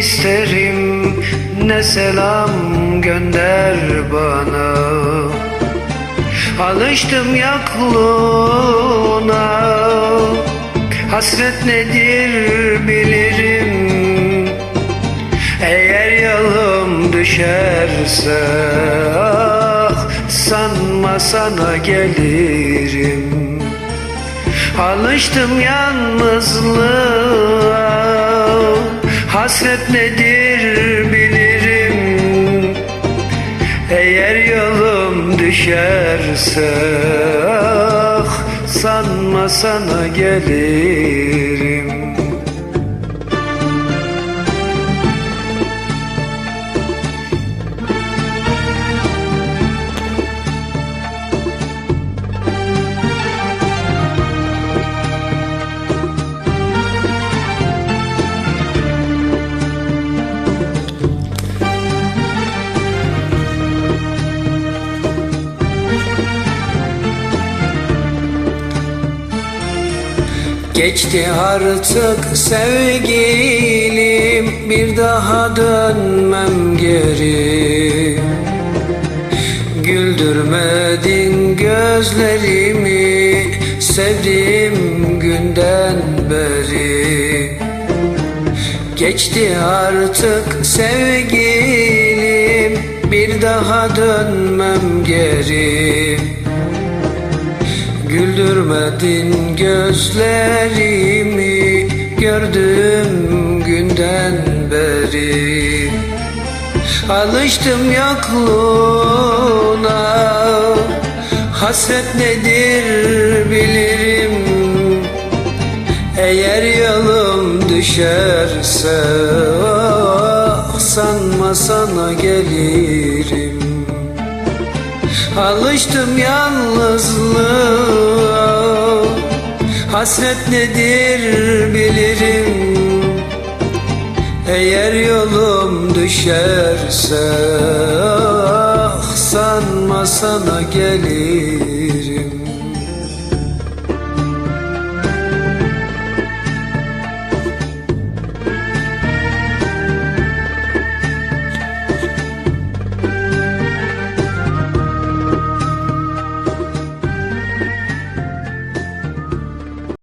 isterim. Ne selam gönder bana. Alıştım yakluğuna. Hasret nedir bilirim. Eğer yalım düşerse ah, Sanma sana gelirim. Alıştım yalnızlığa Hasret nedir bilirim. Eğer yolum düşerse ah, Sanma sana gelirim Geçti artık sevgilim Bir daha dönmem geri. Güldürmedin gözlerimi Sevdiğim günden beri. Geçti artık sevgilim Bir daha dönmem geri Güldürmedin gözlerimi Gördüğüm günden beri. Alıştım yokluğuna Hasret nedir bilirim. Eğer yolum düşerse ah, Sanma sana gelirim Alıştım yalnızlığa. Hasret nedir bilirim. Eğer yolum düşerse ah, Sanma sana gelir